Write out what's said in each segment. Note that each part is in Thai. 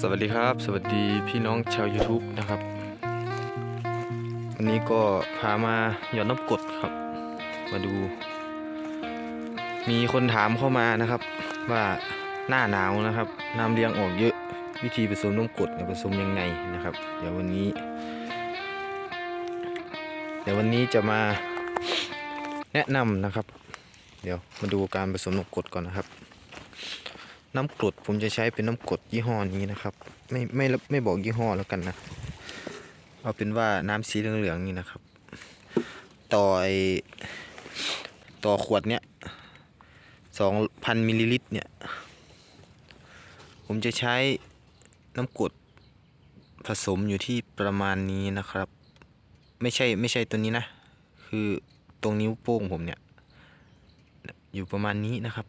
สวัสดีครับ สวัสดีพี่น้องชาว YouTube นะครับ วันนี้ก็พามาหย่อนน้ำกรดครับ มาดู มีคนถามเข้ามานะครับ ว่าหน้าหนาวนะครับน้ำเลี้ยงออกเยอะ วิธีผสมน้ำกรดเนี่ยผสมยังไงนะครับ เดี๋ยววันนี้ เดี๋ยววันนี้จะมาแนะนำนะครับ เดี๋ยวมาดูการผสมน้ำกรดก่อนนะครับ น้ำกรดผมจะใช้เป็นน้ำกรดยี่ห้อนี้นะครับ ไม่ไม่ไม่บอกยี่ห้อแล้วกันนะ เอาเป็นว่าน้ำสีเหลืองๆนี่นะครับ ต่อไอต่อขวดเนี้ยสองพันมิลลิลิตรเนี่ย ผมจะใช้น้ำกรดผสมอยู่ที่ประมาณนี้นะครับ ไม่ใช่ไม่ใช่ตัวนี้นะ คือตรงนิ้วโป้งผมเนี่ย อยู่ประมาณนี้นะครับ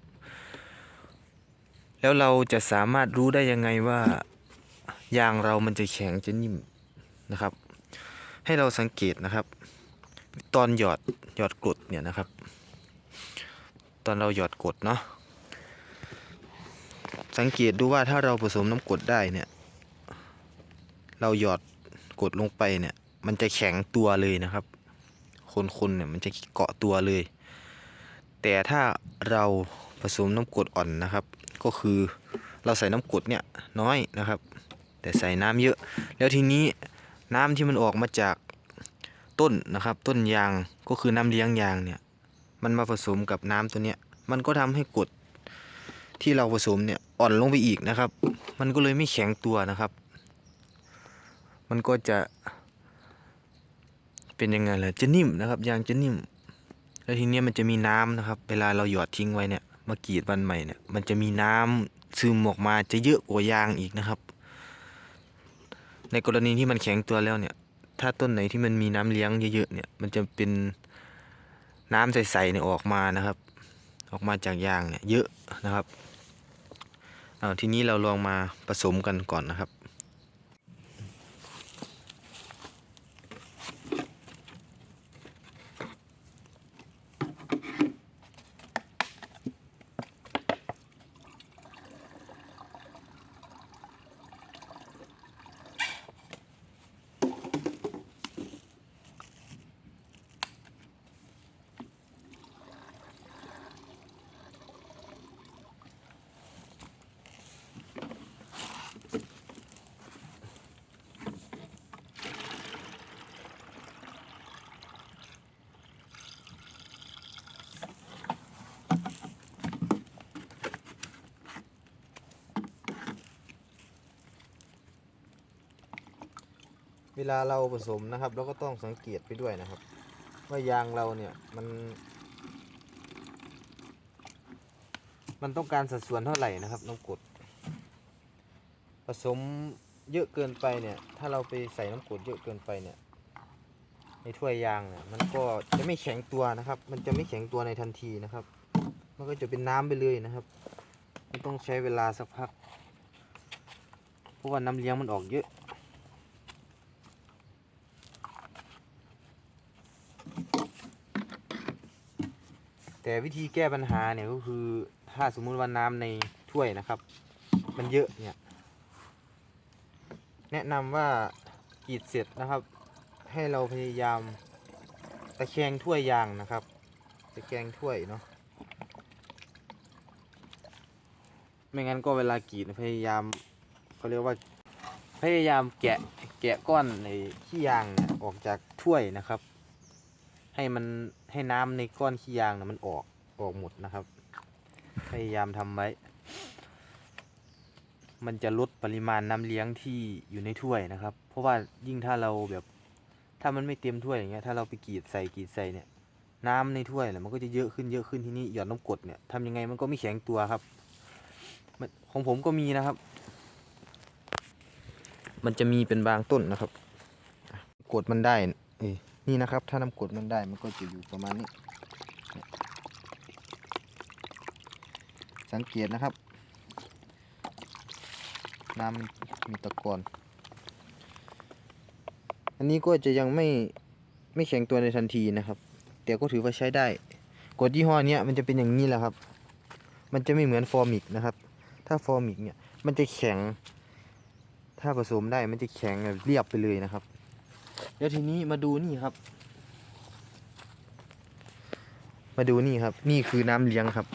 แล้วเราจะสามารถรู้ได้ยังไงว่ายางเรามันจะแข็งจะนิ่มนะครับ ให้เราสังเกตนะครับ ตอนหยอดหยอดกรดเนี่ยนะครับ ตอนเราหยอดกรดเนาะสังเกตดูว่าถ้าเราผสมน้ำกรดได้เนี่ย เราหยอดกดลงไปเนี่ย มันจะแข็งตัวเลยนะครับ คนๆเนี่ยมันจะเกาะตัวเลย แต่ถ้าเราผสมน้ำกรดอ่อนนะครับ ก็คือเราใส่น้ำกรดเนี่ยน้อยนะครับ แต่ใส่น้ำเยอะ แล้วทีนี้ น้ำที่มันออกมาจากต้นนะครับ ต้นยางก็คือน้ำเลี้ยงยางเนี่ยมันมาผสมกับน้ำตัวเนี้ยมันก็ทำให้กรดที่เราผสมเนี่ยอ่อนลงไปอีกนะครับ มันก็เลยไม่แข็งตัวนะครับ มันก็จะเป็นยังไงล่ะจะนิ่มนะครับยางจะนิ่ม แล้วทีเนี้ยมันจะมีน้ำนะครับ เวลาเราหยอดทิ้งไว้เนี่ยมากรีดวันใหม่เนี่ยมันจะมีน้ำซึมออกมาจะเยอะกว่ายางอีกนะครับ ในกรณีที่มันแข็งตัวแล้วเนี่ย ถ้าต้นไหนที่มันมีน้ำเลี้ยงเยอะๆเนี่ย มันจะเป็นน้ำใสๆเนี่ยออกมานะครับ ออกมาจากยางเนี่ยเยอะนะครับเอาทีนี้เราลองมาผสมกันก่อนนะครับ เวลาเราผสมนะครับเราก็ต้องสังเกตไปด้วยนะครับ ว่ายางเราเนี่ยมัน มันต้องการสัดส่วนเท่าไหร่นะครับน้ำกรดผสมเยอะเกินไปเนี่ย ถ้าเราไปใส่น้ำกรดเยอะเกินไปเนี่ย ในถ้วยยางเนี่ยมันก็จะไม่แข็งตัวนะครับ มันจะไม่แข็งตัวในทันทีนะครับ มันก็จะเป็นน้ำไปเลยนะครับมันต้องใช้เวลาสักพัก เพราะว่าน้ำเลี้ยงมันออกเยอะ แต่วิธีแก้ปัญหาเนี่ยก็คือถ้าสมมุติว่าน้ำในถ้วยนะครับ มันเยอะเนี่ย แนะนำว่ากรีดเสร็จนะครับ ให้เราพยายามตะแคงถ้วยยางนะครับตะแคงถ้วยเนาะไม่งั้นก็เวลากรีดพยายามเขาเรียกว่าพยายามแกะแกะก้อนในขี้ยางเนี่ยออกจากถ้วยนะครับ ให้มันให้น้ำในก้อนขี้ยางนะมันออกออกหมดนะครับ พยายามทำไว้ มันจะลดปริมาณน้ำเลี้ยงที่อยู่ในถ้วยนะครับ เพราะว่ายิ่งถ้าเราแบบ ถ้ามันไม่เต็มถ้วยอย่างเงี้ย ถ้าเราไปกรีดใส่กรีดใส่เนี่ย น้ำในถ้วยเนี่ยมันก็จะเยอะขึ้นเยอะขึ้นที่นี่หยอดน้ำกรดเนี่ยทำยังไงมันก็ไม่แข็งตัวครับมันของผมก็มีนะครับ มันจะมีเป็นบางต้นนะครับ กดมันได้เอ้ย นี่นะครับ ถ้าน้ำกรดมันได้มันก็จะอยู่ประมาณนี้ สังเกตนะครับ น้ำมันมีตะกอนอันนี้ก็จะยังไม่ไม่แข็งตัวในทันทีนะครับ แต่ก็ถือว่าใช้ได้กดยี่ห้อเนี้ยมันจะเป็นอย่างนี้แหละครับ มันจะไม่เหมือนฟอร์มิกนะครับ ถ้าฟอร์มิกเนี่ยมันจะแข็ง ถ้าผสมได้มันจะแข็งแบบเรียบไปเลยนะครับ แล้วทีนี้มาดูนี่ครับ มาดูนี่ครับ นี่คือน้ำเลี้ยงครับ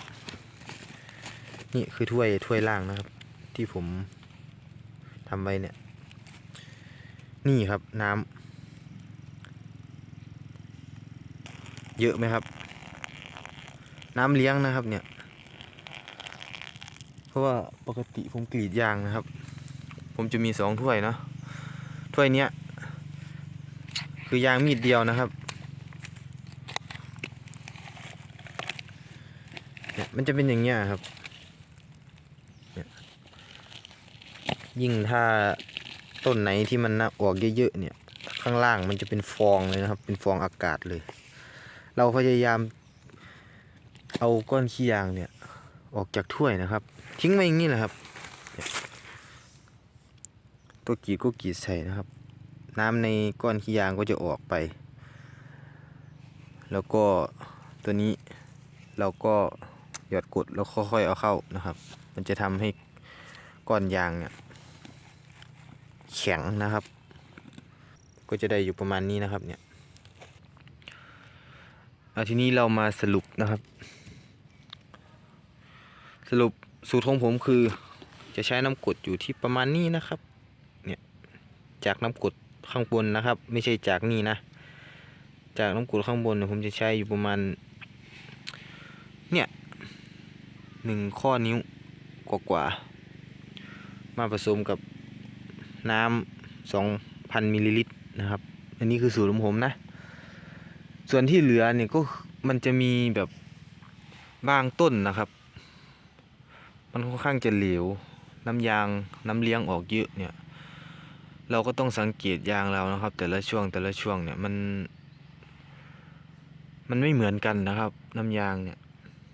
นี่คือถ้วยถ้วยล่างนะครับ ที่ผมทำไว้เนี่ย นี่ครับน้ำเยอะไหมครับ น้ำเลี้ยงนะครับ เนี่ย เพราะว่าปกติผมกรีดยางนะครับ ผมจะมีสองถ้วยเนาะถ้วยเนี้ย คือยางมีดเดียวนะครับเนี่ยมันจะเป็นอย่างเงี้ยครับเนี่ยยิ่งถ้าต้นไหนที่มันออกเยอะๆเนี่ย ข้างล่างมันจะเป็นฟองเลยนะครับ เป็นฟองอากาศเลย เราพยายาม เอาก้อนขี้ยางเนี่ย ออกจากถ้วยนะครับ ทิ้งไว้อย่างนี้แหละครับตัวกีดก็กีดใส่นะครับ น้ำในก้อนขี้ยางก็จะออกไป แล้วก็ตัวนี้เราก็หยอดกดแล้วค่อยๆเอาเข้านะครับ มันจะทำให้ก้อนยางเนี่ยแข็งนะครับ ก็จะได้อยู่ประมาณนี้นะครับเนี่ยอาทีนี้เรามาสรุปนะครับ สรุปสูตรของผมคือจะใช้น้ำกดอยู่ที่ประมาณนี้นะครับ เนี่ย จากน้ำกด ข้างบนนะครับ ไม่ใช่จากนี่นะ จากน้ำกรดข้างบนผมจะใช้อยู่ประมาณ เนี่ยหนึ่งข้อนิ้วกว่ากว่าๆมาผสมกับน้ำสองพันมิลลิลิตรนะครับ อันนี้คือสูตรของผมนะ ส่วนที่เหลือเนี่ยก็มันจะมีแบบบางต้นนะครับ มันค่อนข้างจะเหลว น้ำยางน้ำเลี้ยงออกเยอะเนี่ย เราก็ต้องสังเกตยางเรานะครับ แต่ละช่วงแต่ละช่วงเนี่ยมัน มันไม่เหมือนกันนะครับ น้ำยางเนี่ย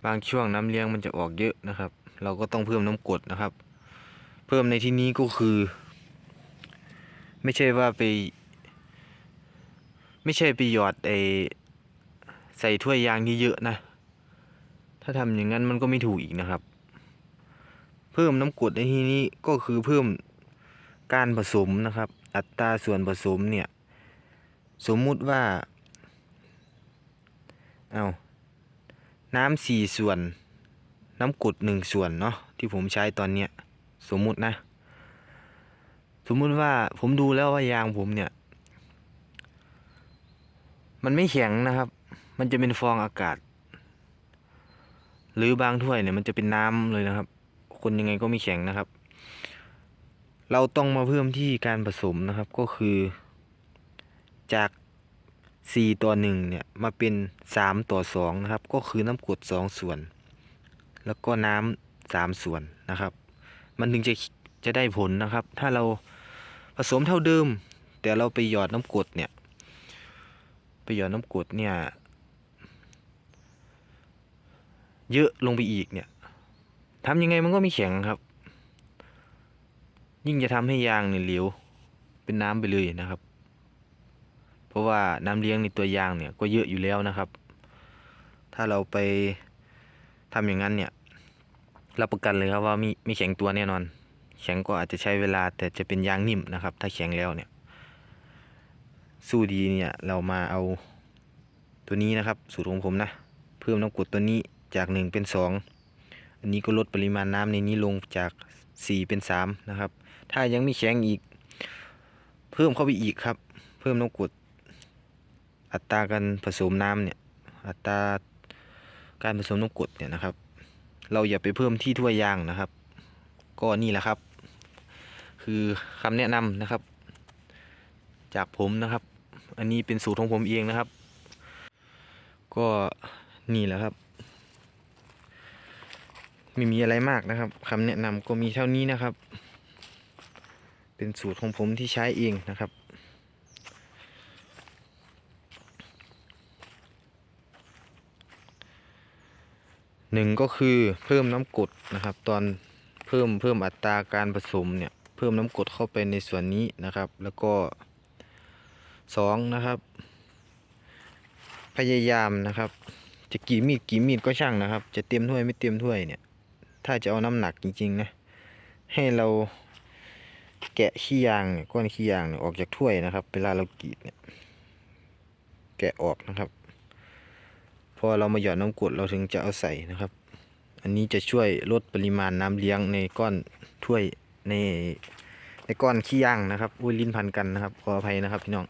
บางช่วงน้ำเลี้ยงมันจะออกเยอะนะครับ เราก็ต้องเพิ่มน้ำกรดนะครับ เพิ่มในที่นี้ก็คือ ไม่ใช่ว่าไป ไม่ใช่ไปหยอดไอใส่ถ้วยยางที่เยอะนะ ถ้าทำอย่างนั้นมันก็ไม่ถูกอีกนะครับ เพิ่มน้ำกรดในที่นี้ก็คือเพิ่ม การผสมนะครับ อัตราส่วนผสมเนี่ย สมมุติว่า เอาน้ำสี่ส่วน น้ำกรดหนึ่งส่วนเนาะที่ผมใช้ตอนเนี้ยสมมุตินะ สมมุติว่าผมดูแล้วว่ายางผมเนี่ย มันไม่แข็งนะครับ มันจะเป็นฟองอากาศ หรือบางถ้วยเนี่ยมันจะเป็นน้ำเลยนะครับ คนยังไงก็ไม่แข็งนะครับ เราต้องมาเพิ่มที่การผสมนะครับก็คือ จาก 4 ต่อ 1 เนี่ย มาเป็น 3 ต่อ 2 นะครับ ก็คือน้ำกรด2 ส่วน แล้วก็น้ำ3ส่วนนะครับ มันถึงจะจะได้ผลนะครับ ถ้าเราผสมเท่าเดิม แต่เราไปหยอดน้ำกรดเนี่ย ไปหยอดน้ำกรดเนี่ย เยอะลงไปอีกเนี่ยทำยังไงมันก็ไม่แข็งครับ ยิ่งจะทำให้ยางเนี่ยเหลวเป็นน้ำไปเลยนะครับ เพราะว่าน้ำเลี้ยงในตัวยางเนี่ยก็เยอะอยู่แล้วนะครับ ถ้าเราไปทำอย่างนั้นเนี่ยรับประกันเลยครับว่ามีมีแข็งตัวแน่นอน แข็งก็อาจจะใช้เวลาแต่จะเป็นยางนิ่มนะครับ ถ้าแข็งแล้วเนี่ย สู้ดีเนี่ยเรามาเอาตัวนี้นะครับ สูตรของผมนะ เพิ่มน้ำกรดตัวนี้จากหนึ่งเป็นสองอันนี้ก็ลดปริมาณน้ำในนี้ลงจาก สี่เป็นสามนะครับ ถ้ายังไม่แข็งอีก เพิ่มเข้าไปอีกครับ เพิ่มน้ำกรดอัตราการผสมน้ำเนี่ย อัตราการผสมน้ำกรดเนี่ยนะครับ เราอย่าไปเพิ่มที่ถ้วยยางนะครับ ก็นี่แหละครับ คือคำแนะนำนะครับ จากผมนะครับ อันนี้เป็นสูตรของผมเองนะครับ ก็นี่แหละครับ ไม่มีอะไรมากนะครับคำแนะนำก็มีเท่านี้นะครับ เป็นสูตรของผมที่ใช้เองนะครับหนึ่งก็คือเพิ่มน้ำกรดนะครับ ตอนเพิ่มเพิ่มอัตราการผสมเนี่ยเพิ่มน้ำกรดเข้าไปในส่วนนี้นะครับ แล้วก็สองนะครับ พยายามนะครับ จะกี่มีดกี่มีดก็ช่างนะครับ จะเตรียมถ้วยไม่เตรียมถ้วยเนี่ย ถ้าจะเอาน้ำหนักจริงๆนะ ให้เราแกะขี้ยางก้อนขี้ยางออกจากถ้วยนะครับ เวลาเรากรีดเนี่ย แกะออกนะครับ พอเรามาหยอดน้ำกรดเราถึงจะเอาใส่นะครับ อันนี้จะช่วยลดปริมาณน้ำเลี้ยงในก้อนถ้วยในในก้อนขี้ยางนะครับอุ้ยลิ้นพันกันนะครับ ขออภัยนะครับพี่น้อง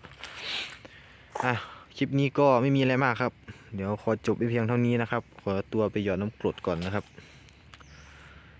อะคลิปนี้ก็ไม่มีอะไรมากครับ เดี๋ยวขอจบไปเพียงเท่านี้นะครับ ขอตัวไปหยอดน้ำกรดก่อนนะครับ